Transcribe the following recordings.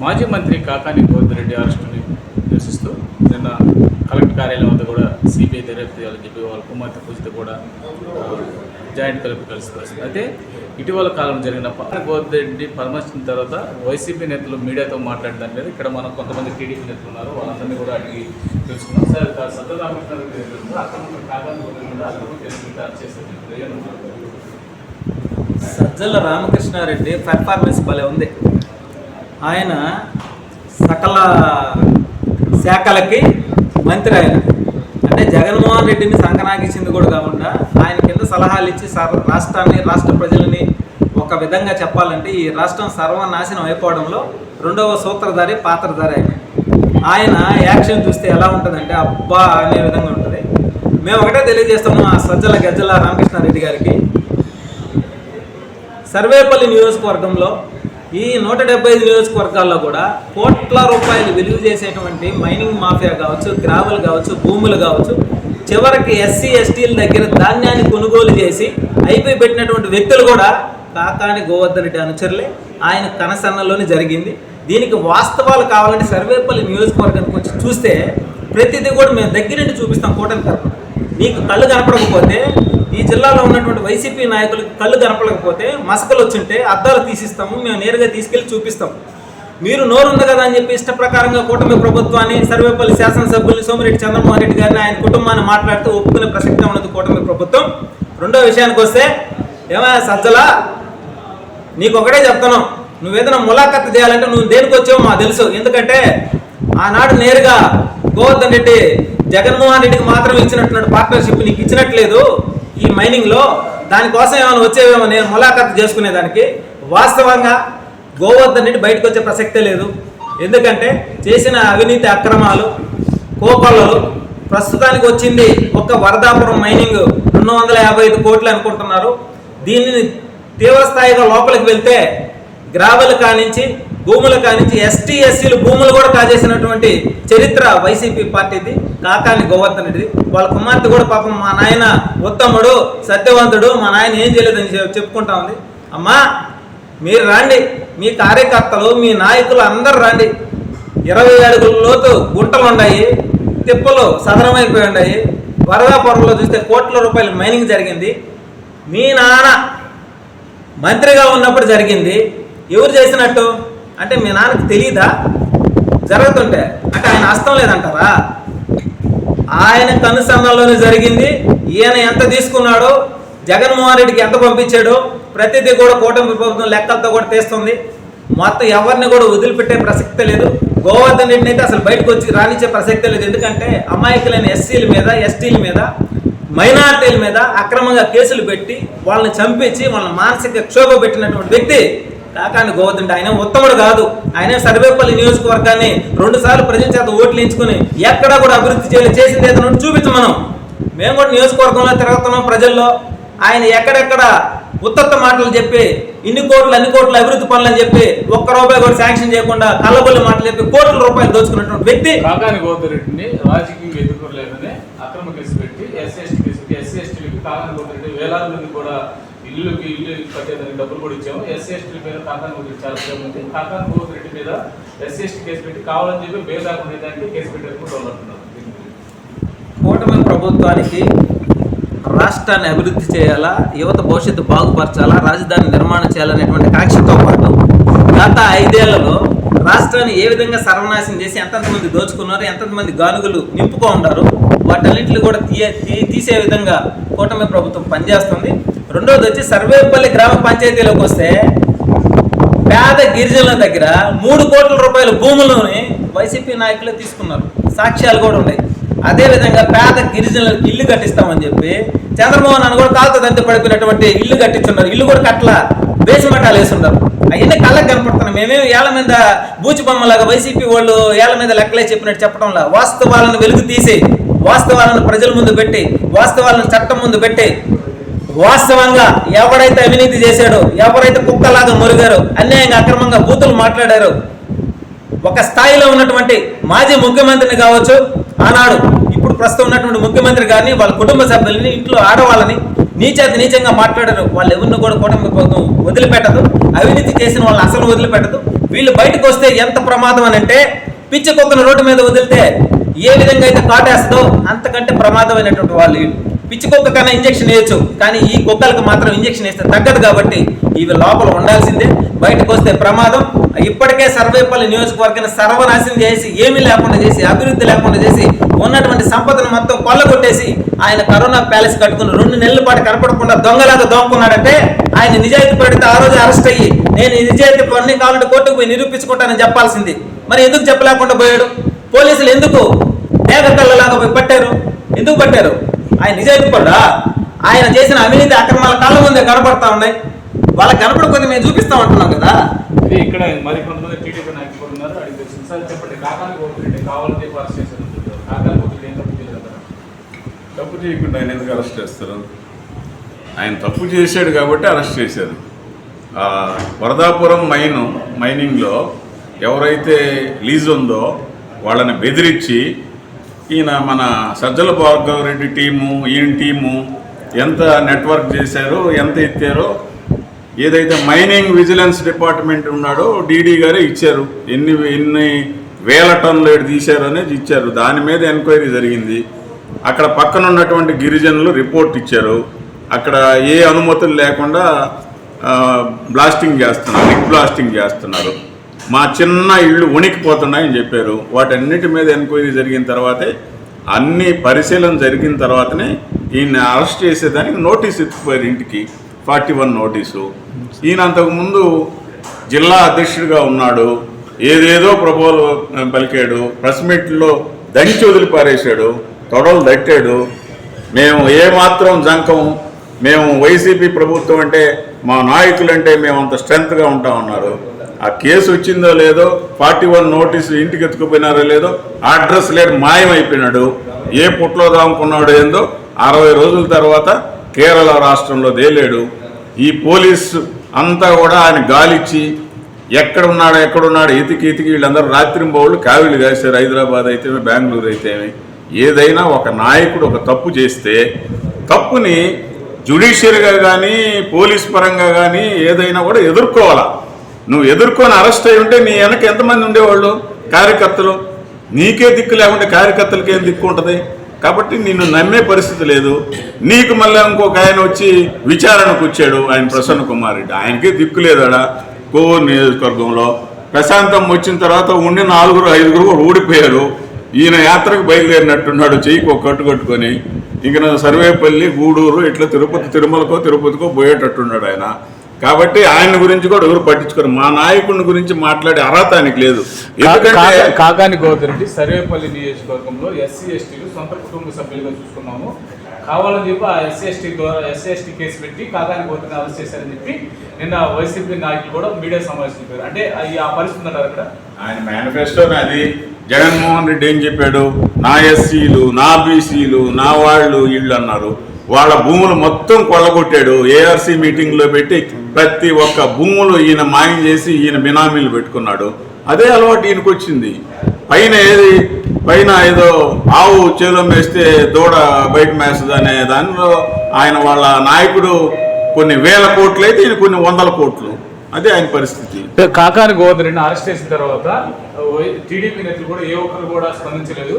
మాజీ మంత్రి కాకాని గోవిందరెడ్డి అరెస్టుని నిరసిస్తూ నిన్న కలెక్టర్ కార్యాలయం వద్ద కూడా సిబిఐ దర్యాప్తు చేయాలని చెప్పి వాళ్ళ కుమార్తె పూజిత కూడా జాయింట్ కలెక్టర్ కలిసి వస్తుంది అయితే ఇటీవల కాలం జరిగిన కాకాని గోవిందరెడ్డి పరామర్శించిన తర్వాత వైసీపీ నేతలు మీడియాతో మాట్లాడడం లేదు ఇక్కడ మనం కొంతమంది టీడీపీ నేతలు ఉన్నారు వాళ్ళందరినీ కూడా అడిగి తెలుసుకున్నాం సార్ సత్యరామకృష్ణ అక్రమ కాకాని అక్రమ సజ్జల రామకృష్ణారెడ్డి పెర్ఫార్మెన్స్ భలే ఉంది. ఆయన సకల శాఖలకి మంత్రి ఆయన. అంటే జగన్మోహన్ రెడ్డిని సంకనాగించింది కూడా కాకుండా ఆయన కింద సలహాలు ఇచ్చి సర్- రాష్ట్రాన్ని రాష్ట్ర ప్రజలని ఒక విధంగా చెప్పాలంటే ఈ రాష్ట్రం సర్వనాశనం అయిపోవడంలో రెండవ సూత్రధారి పాత్రధారి ఆయన. ఆయన యాక్షన్ చూస్తే ఎలా ఉంటుందంటే అబ్బా అనే విధంగా ఉంటుంది. మేము ఒకటే తెలియజేస్తాము ఆ సజ్జల గజ్జల రామకృష్ణారెడ్డి గారికి. సర్వేపల్లి నియోజకవర్గంలో ఈ నూట డెబ్బై ఐదు నియోజకవర్గాల్లో కూడా కోట్ల రూపాయలు విలువ చేసేటువంటి మైనింగ్ మాఫియా కావచ్చు గ్రావెల్ కావచ్చు భూములు కావచ్చు చివరికి ఎస్సీ ఎస్టీల దగ్గర ధాన్యాన్ని కొనుగోలు చేసి అయిపోయి పెట్టినటువంటి వ్యక్తులు కూడా కాకాని గోవర్ధన్ రెడ్డి అనుచరులే. ఆయన కనసన్నలోనే జరిగింది. దీనికి వాస్తవాలు కావాలంటే సర్వేపల్లి నియోజకవర్గానికి వచ్చి చూస్తే ప్రతిదీ కూడా మేము దగ్గర నుండి చూపిస్తాం కూటమి తరఫున మీకు కళ్ళు కనపడకపోతే ఈ జిల్లాలో ఉన్నటువంటి వైసీపీ నాయకులకు కళ్ళు కనపడకపోతే మసకలు వచ్చింటే అద్దాలు తీసిస్తాము మేము నేరుగా తీసుకెళ్ళి చూపిస్తాం మీరు నోరు ఉంది కదా అని చెప్పి ఇష్ట ప్రకారంగా కూటమి ప్రభుత్వాన్ని సర్వేపల్లి శాసనసభ్యులు సోమిరెడ్డి చంద్రమోహన్ రెడ్డి గారిని ఆయన కుటుంబాన్ని మాట్లాడుతూ ఒప్పుకునే ప్రసక్తి ఉన్నది కూటమి ప్రభుత్వం. రెండో విషయానికి వస్తే ఏమైనా సజ్జలా? నీకు ఒకటే చెప్తాను నువ్వేదైనా ములాఖత్ చేయాలంటే నువ్వు దేనికి వచ్చావో మాకు తెలుసు. ఎందుకంటే ఆనాడు నేరుగా గోవర్ధన్ రెడ్డి జగన్మోహన్ రెడ్డికి మాత్రం ఇచ్చినట్టున్నాడు పార్ట్నర్షిప్ నీకు ఇచ్చినట్లేదు. ఈ మైనింగ్లో దానికోసం ఏమైనా వచ్చేవేమో నేను ములాఖాతు చేసుకునేదానికి. వాస్తవంగా గోవర్ధన్ రెడ్డి బయటకు వచ్చే ప్రసక్తే లేదు. ఎందుకంటే చేసిన అవినీతి అక్రమాలు కోకొల్లలు ప్రస్తుతానికి వచ్చింది ఒక్క వరదాపురం మైనింగ్ రెండు వందల యాభై ఐదు కోట్లు అనుకుంటున్నారు. దీనిని తీవ్రస్థాయిగా లోపలికి వెళ్తే గ్రావెల్ కానించి భూములు కానించి ఎస్టీ ఎస్సీలు భూములు కూడా కాజేసినటువంటి చరిత్ర వైసీపీ పార్టీది కాకాని గోవర్ధన్ రెడ్డి వాళ్ళ కుమార్తె కూడా పాపం మా నాయన ఉత్తముడు సత్యవంతుడు. మా నాయన ఏం చేయలేదని చెప్పుకుంటా ఉంది. అమ్మా మీరు రండి. మీ కార్యకర్తలు మీ నాయకులు అందరు రండి. ఇరవై అడుగుల లోతు గుంటలు ఉన్నాయి తిప్పలు సదరమైపోయి ఉన్నాయి పొరలో చూస్తే కోట్ల రూపాయల మైనింగ్ జరిగింది. మీ నాన్న మంత్రిగా ఉన్నప్పుడు జరిగింది. ఎవరు చేసినట్టు? అంటే మీ నాన్నకి తెలియదా జరుగుతుంటే. అంటే ఆయన అస్తం లేదంటారా? ఆయన కనుసన్నల్లోనే జరిగింది. ఈయన ఎంత తీసుకున్నాడో జగన్మోహన్ రెడ్డికి ఎంత పంపించాడో ప్రతిదీ కూడా కూటమి ప్రభుత్వం లెక్కలతో కూడా తీస్తుంది. మొత్తం ఎవరిని కూడా వదిలిపెట్టే ప్రసక్తే లేదు. గోవర్ధన్ రెడ్డిని అయితే అసలు బయటకు వచ్చి రానిచ్చే ప్రసక్తే లేదు. ఎందుకంటే అమాయకులైన ఎస్సీల మీద ఎస్టీల మీద మైనార్టీల మీద అక్రమంగా కేసులు పెట్టి వాళ్ళని చంపించి వాళ్ళని మానసిక క్షోభ పెట్టినటువంటి వ్యక్తి కాకాని గోవర్ధన్ ఆయన ఉత్తముడు కాదు. ఆయన సర్వేపల్లి నియోజకవర్గాన్ని రెండు సార్లు ప్రజల చేత ఓట్లు ఎంచుకుని ఎక్కడా కూడా అభివృద్ధి చేయలేదు చేసింది ఏదైనా ఉంటే మనం. మేము కూడా నియోజకవర్గంలో తిరుగుతున్నాం ప్రజల్లో. ఆయన ఎక్కడెక్కడ ఉత్తత్త మాటలు చెప్పి ఇన్ని కోట్లు అన్ని కోట్ల అభివృద్ధి పనులు అని చెప్పి ఒక్క రూపాయి కూడా శాంక్షన్ చేయకుండా కళ్ళబొల్లి మాటలు చెప్పి కోట్ల రూపాయలు దోచుకున్నటువంటి వ్యక్తి. కాకాని గోపిరెడ్డిని రాజకీయంగా ఎదుర్కోలేదని అక్రమ కేసు పెట్టి ఎస్సీ ఎస్టీ కేసు ఎస్సీ ఎస్టీలకు కాకాని గోపిరెడ్డి వేలాది మంది కూడా ఇల్లుకి ఇల్లు కట్టేదానికి డబ్బులు కూడా ఇచ్చాము. ఎస్సీఎస్టీ మీద కాకాని చాలా ప్రేమ ఉంది కాకాని రెడ్డి మీద ఎస్సీ ఎస్టీ కేసు పెట్టి కావాలని చెప్పి బేదాకు ఉండేదానికి కేసు పెట్టేందుకు కూటమి ప్రభుత్వానికి రాష్ట్రాన్ని అభివృద్ధి చేయాలా యువత భవిష్యత్తు బాగుపరచాలా రాజధాని నిర్మాణం చేయాలనేటువంటి కాక్షతో పాటు గత ఐదేళ్ళలో రాష్ట్రాన్ని ఏ విధంగా సర్వనాశనం చేసి ఎంతమంది దోచుకున్నారు ఎంతమంది గానుగులు నింపుకో ఉన్నారు వాటన్నింటిని కూడా తీయ తీ- తీసే విధంగా కూటమి ప్రభుత్వం పనిచేస్తుంది. రెండోది వచ్చి సర్వేపల్లి గ్రామ పంచాయతీలోకి వస్తే పేద గిరిజనుల దగ్గర మూడు కోట్ల రూపాయల భూములని వైసీపీ నాయకులు తీసుకున్నారు. సాక్ష్యాలు కూడా ఉన్నాయి. అదేవిధంగా పేద గిరిజనులకు ఇల్లు కట్టిస్తామని చెప్పి చంద్రమోహన్ అని కూడా కాలుతో దంత పడిపోయినటువంటి ఇల్లు కట్టించున్నారు. ఇల్లు కూడా కట్ల బేసిమఠాలు వేసున్నారు అవన్నీ కళ్ళకి కనపడుతున్నాయి. మేమేమి ఏళ్ళ మీద బూచి బొమ్మలాగా వైసీపీ వాళ్ళు ఏళ్ళ మీద లెక్కలే చెప్పినట్టు చెప్పడంలా వాస్తవాలను వెలుగు తీసి వాస్తవాలను ప్రజల ముందు పెట్టి వాస్తవాలను చట్టం ముందు పెట్టి వాస్తవంగా ఎవడైతే అవినీతి చేశాడో ఎవరైతే కుక్కలాగా మురిగారో అన్యాయంగా అక్రమంగా బూతులు మాట్లాడారో ఒక స్థాయిలో ఉన్నటువంటి మాజీ ముఖ్యమంత్రిని కావచ్చు ఆనాడు ఇప్పుడు ప్రస్తుతం ఉన్నటువంటి ముఖ్యమంత్రి గారిని వాళ్ళ కుటుంబ సభ్యులని ఇంట్లో ఆడవాళ్ళని నీచేత నీచంగా మాట్లాడారు. వాళ్ళు ఎవరిని కూడా కూటమి ప్రభుత్వం వదిలిపెట్టదు. అవినీతి చేసిన వాళ్ళని అసలు వదిలిపెట్టదు. వీళ్ళు బయటకు వస్తే ఎంత ప్రమాదం అని అంటే పిచ్చి కుక్కను రోడ్డు మీద వదిలితే ఏ విధంగా అయితే కాటేస్తుందో అంతకంటే ప్రమాదమైనటువంటి వాళ్ళు వీళ్ళు. పిచ్చి కుక్క కన్నా ఇంజక్షన్ వేయచ్చు. కానీ ఈ కుక్కలకు మాత్రం ఇంజక్షన్ వేస్తే తగ్గదు కాబట్టి ఇవి లోపల ఉండాల్సిందే. బయటకు వస్తే ప్రమాదం. ఇప్పటికే సర్వేపల్లి నియోజకవర్గాన్ని సర్వనాశనం చేసి ఏమీ లేకుండా చేసి అభివృద్ధి లేకుండా చేసి ఉన్నటువంటి సంపదను మొత్తం కొల్లగొట్టేసి ఆయన కరోనా ప్యాలెస్ కట్టుకుని రెండు నెలల పాటు కనపడకుండా దొంగలాగా దోముకున్నాడంటే ఆయన నిజాయితీ పడితే ఆ రోజు అరెస్ట్ అయ్యి నేను నిజాయితీ పని కావాలంటే కోర్టుకు పోయి నిరూపించుకుంటానని చెప్పాల్సింది. మరి ఎందుకు చెప్పలేకుండా పోయాడు? పోలీసులు ఎందుకు? ఏకకళ్ళలాగా పోయి పట్టారు? ఎందుకు పట్టారు? ఆయన నిజాయితీ పడ్డా? ఆయన చేసిన అవినీతి అక్రమాల కళ్ళ ముందే కనపడతా ఉన్నాయి. వాళ్ళకి కనపడకపోతే మేము చూపిస్తాం అంటున్నాం కదా. ఇక్కడ మరి కొంతమంది టీడీపీ నాయకులు కూడా ఉన్నారు. అడిగి తెలిసింది సార్ చెప్పండి. కావాలని చెప్పి అరెస్ట్ చేశారు ఏం తప్పు చేయలేదు తప్పు చేయకుండా ఆయన ఎందుకు అరెస్ట్ చేస్తారు? ఆయన తప్పు చేశాడు కాబట్టి అరెస్ట్ చేశారు. ఆ, వరదాపురం మైన్ మైనింగ్లో ఎవరైతే లీజ్ ఉందో వాళ్ళని బెదిరించి ఈయన మన సజ్జల భార్గవ రెడ్డి టీము ఈయన టీము ఎంత నెట్వర్క్ చేశారో ఎంత ఎత్తారో ఏదైతే మైనింగ్ విజిలెన్స్ డిపార్ట్మెంట్ ఉన్నాడో డీడీ గారే ఇచ్చారు. ఎన్ని ఎన్ని వేల టన్నులు ఏడు తీశారు అనేది ఇచ్చారు. దాని మీద ఎంక్వైరీ జరిగింది. అక్కడ పక్కన ఉన్నటువంటి గిరిజనులు రిపోర్ట్ ఇచ్చారు. అక్కడ ఏ అనుమతులు లేకుండా బ్లాస్టింగ్ చేస్తున్నారు బ్లాస్టింగ్ చేస్తున్నారు. మా చిన్న ఇళ్ళు ఉణికిపోతున్నాయని చెప్పారు. వాటన్నిటి మీద ఎంక్వైరీ జరిగిన తర్వాతే అన్ని పరిశీలన జరిగిన తర్వాతనే ఈయన అరెస్ట్ చేసేదానికి నోటీస్ ఇచ్చిపోయారు ఇంటికి. Forty one notice. ఈయన అంతకుముందు జిల్లా అధ్యక్షుడిగా ఉన్నాడు. ఏదేదో ప్రపోజల్ పలికాడు. ప్రెస్ మీట్లో దంచి వదిలి పారేశాడు తొడలు దట్టాడు. మేము ఏమాత్రం జంకం మేము వైసీపీ ప్రభుత్వం అంటే మా నాయకులు అంటే మేము అంత స్ట్రెంత్గా ఉంటామన్నారు. ఆ కేసు వచ్చిందో లేదో ఫార్టీ వన్ నోటీసు ఇంటికి ఎత్తుకుపోయినారో లేదో అడ్రస్ లేదు మాయమైపోయినాడు. ఏ పుట్లో దాముకున్నాడు ఏందో అరవై రోజుల తర్వాత కేరళ రాష్ట్రంలో తేలేడు. ఈ పోలీసు అంతా కూడా ఆయన గాలిచ్చి ఎక్కడున్నాడు ఎక్కడున్నాడు ఇతికి ఇతికి వీళ్ళందరూ రాత్రింబౌళ్ళు కావిలు కాశారు. హైదరాబాద్ అయితే బెంగళూరు అయితే ఏదైనా ఒక నాయకుడు ఒక తప్పు చేస్తే తప్పుని జుడిషియల్గా కానీ పోలీస్ పరంగా కానీ ఏదైనా కూడా ఎదుర్కోవాలా. నువ్వు ఎదుర్కొని అరెస్ట్ అయి ఉంటే నీ వెనక ఎంతమంది ఉండేవాళ్ళు? కార్యకర్తలు? నీకే దిక్కు లేకుంటే కార్యకర్తలకి ఏం దిక్కు ఉంటుంది? కాబట్టి నిన్ను నమ్మే పరిస్థితి లేదు. నీకు మళ్ళీ ఇంకొక ఆయన వచ్చి విచారణకు వచ్చాడు ఆయన ప్రసన్న కుమార్ రెడ్డి. ఆయనకే దిక్కు లేదాడా కోవూరు నియోజకవర్గంలో ప్రశాంతం వచ్చిన తర్వాత ఉండి నాలుగురు ఐదుగురు ఊడిపోయారు ఈయన యాత్రకు బయలుదేరినట్టున్నాడు చెయ్యికి ఒక కట్టు కట్టుకొని. ఇంక నా సర్వేపల్లి గూడూరు ఇట్లా తిరుపతి తిరుమలకో తిరుపతికో పోయేటట్టున్నాడు ఆయన. కాబట్టి ఆయన గురించి కూడా ఎవరు పట్టించుకోరు. మా నాయకుడిని గురించి మాట్లాడే అర్హత ఆయనకి లేదు. కాకాని గోపిరెడ్డి సర్వేపల్లి నియోజకవర్గంలో ఎస్సీ ఎస్టీలు సొంత కుటుంబ సభ్యులుగా చూసుకున్నాము. కావాలని చెప్పి ఆ ఎస్సీ ఎస్టీ ద్వారా ఎస్సీ ఎస్టీ కేసు పెట్టి కాకాని గోపిని అరెస్ట్ చేశారని చెప్పి నిన్న వైసీపీ నాయకులు కూడా మీడియా సమావేశం చెప్పారు. అంటే ఆ- ఆ పరిస్థితి ఉంటారు అక్కడ ఆయన మేనిఫెస్టోని అది. జగన్మోహన్ రెడ్డి ఏం చెప్పాడు? నా ఎస్సీలు నా బీసీలు నా వాళ్ళు వీళ్ళు అన్నారు. వాళ్ళ భూములు మొత్తం కొల్లగొట్టాడు. ఏఆర్సీ మీటింగ్లో పెట్టి ప్రతి ఒక్క భూములు ఈయన మాయం చేసి ఈయన బినామీలు పెట్టుకున్నాడు. అదే అలవాటు ఈయనకు వచ్చింది పైన ఏది పైన ఏదో ఆవు చేలో మేస్తే దూడ బయట మేస్తుంది అనే దానిలో ఆయన వాళ్ళ నాయకుడు కొన్ని వేల కోట్లు అయితే ఈయన కొన్ని వందల కోట్లు. అదే ఆయన పరిస్థితి. కాకాని గోవర్ధన్ అరెస్ట్ చేసిన తర్వాత టీడీపీ నేతలు కూడా ఏ ఒక్కరు కూడా స్పందించలేదు.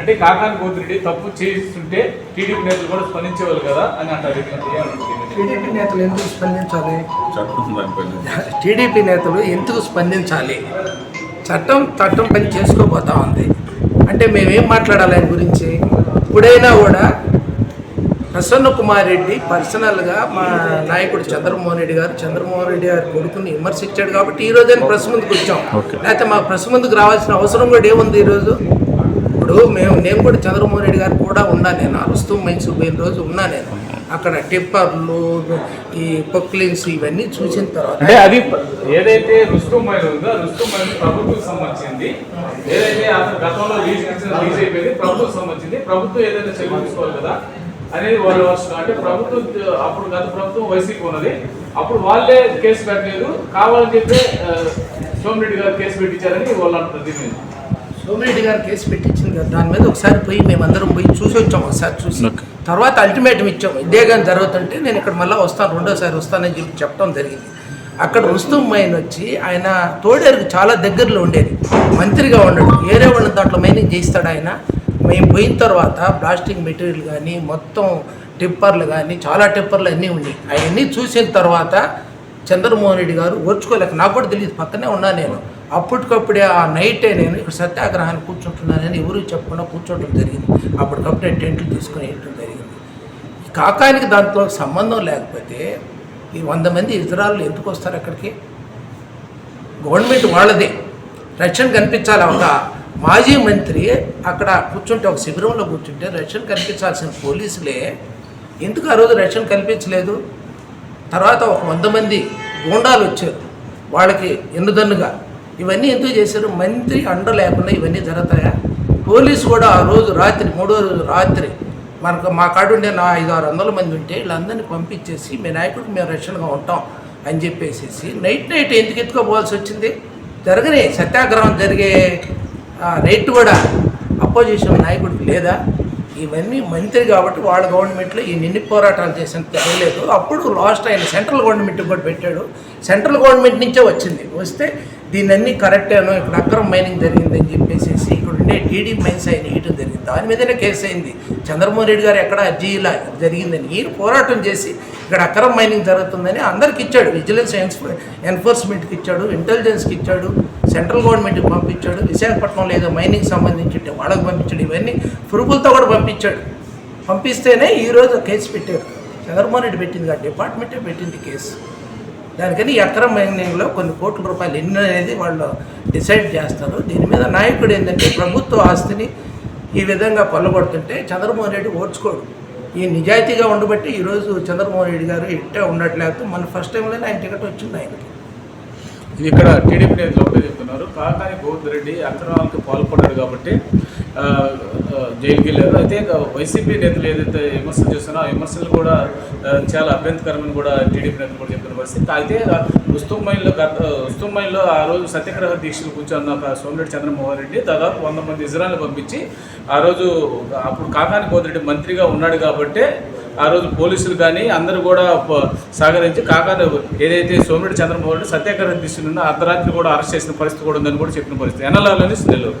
అంటే కాకాని గోవర్ధన్ తప్పు చేస్తుంటే టీడీపీ నేతలు కూడా స్పందించేవాళ్ళు కదా అని అంటారు? టీడీపీ నేతలు ఎందుకు స్పందించాలి? టీడీపీ నేతలు ఎందుకు స్పందించాలి? చట్టం చట్టం పని చేసుకోబోతా ఉంది. అంటే మేమేం మాట్లాడాలి ఆయన గురించి? ఇప్పుడైనా కూడా ప్రసన్న కుమార్ రెడ్డి పర్సనల్గా మా నాయకుడు చంద్రమోహన్ రెడ్డి గారు చంద్రమోహన్ రెడ్డి గారి కొడుకుని విమర్శించాడు కాబట్టి ఈ రోజే ప్రెస్ ముందుకు వచ్చాం. లేకపోతే మా ప్రెస్ ముందుకు రావాల్సిన అవసరం కూడా ఏముంది ఈరోజు ఇప్పుడు మేము నేను కూడా చంద్రమోహన్ రెడ్డి గారు కూడా ఉన్నా నేను. అరుస్తూ మైన్స్ పోయిన రోజు ఉన్నా నేను. అక్కడ టిప్పర్లు ఈ పొక్లిన్స్ ఇవన్నీ చూసిన తర్వాత అంటే అది ఏదైతే రుస్తుం మైన్ ఉందో రుస్తుం మైన్ ప్రభుత్వం సంబంధించింది. ఏదైతే అతను గతంలో లీజ్ లీజ్ అయిపోయింది ప్రభుత్వం సంబంధించింది. ప్రభుత్వం ఏదైతే చర్యలు తీసుకోవాలి కదా అనేది వాళ్ళు వర్షం అంటే ప్రభుత్వం అప్పుడు గత ప్రభుత్వం వైసీపీ ఉన్నది. అప్పుడు వాళ్ళే కేసు పెట్టలేదు. కావాలని చెప్పి సోమిరెడ్డి గారు కేసు పెట్టించారని వాళ్ళు అంటున్నారు దీని మీద. సోమిరెడ్డి గారు కేసు పెట్టించింది కదా దాని మీద ఒకసారి పోయి మేమందరం పోయి చూసి వచ్చాం ఒకసారి చూసి. తర్వాత అల్టిమేటం ఇచ్చాం ఇదే కానీ జరుగుతుంటే నేను ఇక్కడ మళ్ళీ వస్తాను రెండోసారి వస్తానని చెప్పి చెప్పడం జరిగింది. అక్కడ రుస్తుం మైన్ వచ్చి ఆయన తోడేరుకు చాలా దగ్గరలో ఉండేది మంత్రిగా ఉండడు ఏరే వాళ్ళ దాంట్లో మైనింగ్ చేయిస్తాడు ఆయన. మేము పోయిన తర్వాత ప్లాస్టిక్ మెటీరియల్ కానీ మొత్తం టిప్పర్లు కానీ చాలా టిప్పర్లు అన్నీ ఉన్నాయి. అవన్నీ చూసిన తర్వాత చంద్రమోహన్ రెడ్డి గారు ఓర్చుకోలేక నాకు కూడా తెలియదు పక్కనే ఉన్నా నేను. అప్పటికప్పుడే ఆ నైటే నేను ఇక్కడ సత్యాగ్రహాన్ని కూర్చుంటున్నానని ఎవరు చెప్పకుండా కూర్చోవడం జరిగింది. అప్పటికప్పుడే టెంట్లు తీసుకుని వేయటం జరిగింది. ఈ కాకానికి దాంట్లో సంబంధం లేకపోతే ఈ వంద మంది ఇజ్రాయల్ ఎందుకు వస్తారు అక్కడికి? గవర్నమెంట్ వాళ్ళదే. రక్షణ కనిపించాలి ఒక మాజీ మంత్రి అక్కడ కూర్చుంటే ఒక శిబిరంలో కూర్చుంటే రక్షణ కనిపించాల్సిన పోలీసులే ఎందుకు ఆ రోజు రక్షణ కల్పించలేదు? తర్వాత ఒక వంద మంది గూండాలు వచ్చారు. వాళ్ళకి ఎన్నుదన్నుగా ఇవన్నీ ఎందుకు చేశారు? మంత్రి అండ లేకుండా ఇవన్నీ జరుగుతాయా? పోలీసు కూడా ఆ రోజు రాత్రి మూడో రోజు రాత్రి మనకు మా కాడుండే నా ఐదు ఆరు వందల మంది ఉంటే వీళ్ళందరినీ పంపించేసి మీ నాయకుడికి మేము రక్షణగా ఉంటాం అని చెప్పేసేసి నైట్ నైట్ ఎందుకు ఎత్తుకోపోవాల్సి వచ్చింది? జరగని సత్యాగ్రహం జరిగే నైట్ కూడా అపోజిషన్ నాయకుడికి లేదా? ఇవన్నీ మంత్రి కాబట్టి వాళ్ళ గవర్నమెంట్లో ఈ నిన్ని పోరాటాలు చేసిన తెలియలేదు. అప్పుడు లాస్ట్ ఆయన సెంట్రల్ గవర్నమెంట్ కూడా పెట్టాడు. సెంట్రల్ గవర్నమెంట్ నుంచే వచ్చింది. వస్తే దీన్ని అన్ని కరెక్టేనో ఇక్కడ అక్రమ మైనింగ్ జరిగిందని చెప్పేసి ఇక్కడ ఉండే టీడీ మైన్స్ ఆయన ఇయటం జరిగింది. దాని మీదనే కేసు అయింది. చంద్రమోహన్ రెడ్డి గారు ఎక్కడ అర్జీ ఇలా జరిగిందని ఈయన పోరాటం చేసి ఇక్కడ అక్రమ మైనింగ్ జరుగుతుందని అందరికి ఇచ్చాడు. విజిలెన్స్ ఎన్ఫోర్స్మెంట్కి ఇచ్చాడు ఇంటెలిజెన్స్కి ఇచ్చాడు సెంట్రల్ గవర్నమెంట్కి పంపించాడు విశాఖపట్నంలో ఏదో మైనింగ్ సంబంధించి వాళ్ళకి పంపించాడు. ఇవన్నీ పురుగులతో కూడా పంపించాడు. పంపిస్తేనే ఈరోజు కేసు పెట్టారు. చంద్రమోహన్ రెడ్డి పెట్టింది. కాదు డిపార్ట్మెంటే పెట్టింది కేసు. దానికని ఈ మైనింగ్లో కొన్ని కోట్ల రూపాయలు ఎన్ని అనేది వాళ్ళు డిసైడ్ చేస్తారు. దీని మీద నాయకుడు ఏంటంటే ప్రభుత్వ ఆస్తిని ఈ విధంగా కొల్లగొడుతుంటే చంద్రమోహన్ రెడ్డి ఓడ్చుకోడు. ఈ నిజాయితీగా ఉండబట్టి ఈరోజు చంద్రమోహన్ రెడ్డి గారు ఇట్టే ఉండట్లేదు. మన ఫస్ట్ టైంలోనే ఆయన టికెట్ వచ్చింది ఆయనకి. ఇక్కడ టీడీపీ నేతలు ఒకటే చెప్తున్నారు. కాకాని గోవింద్ రెడ్డి అక్రమాలకు పాల్పడ్డాడు కాబట్టి జైలుకి వెళ్ళారు. అయితే వైసీపీ నేతలు ఏదైతే విమర్శలు చేస్తున్నారో ఆ విమర్శలు కూడా చాలా అభ్యంతరకరమని కూడా టీడీపీ నేతలు కూడా చెప్పిన పరిస్థితి. అయితే ఉస్తుమ్మైన్లో గత ఉస్తుమ్మైన్లో ఆ రోజు సత్యాగ్రహ దీక్షలు కూర్చున్న ఒక సోమిరెడ్డి చంద్రమోహన్ రెడ్డి దాదాపు వంద మంది ఇజ్రాయల్ పంపించి ఆ రోజు అప్పుడు కాకాని గోదిరెడ్డి మంత్రిగా ఉన్నాడు కాబట్టి ఆ రోజు పోలీసులు కానీ అందరూ కూడా సహకరించి కాకాని ఏదైతే సోమిరెడ్డి చంద్రమోహన్ రెడ్డి సత్యాగ్రహం తీసుకున్న అర్ధరాత్రి కూడా అరెస్ట్ చేసిన పరిస్థితి కూడా ఉందని కూడా చెప్పిన పరిస్థితి. ఎన్ఎల్ఆర్లోని నెల్లూరు?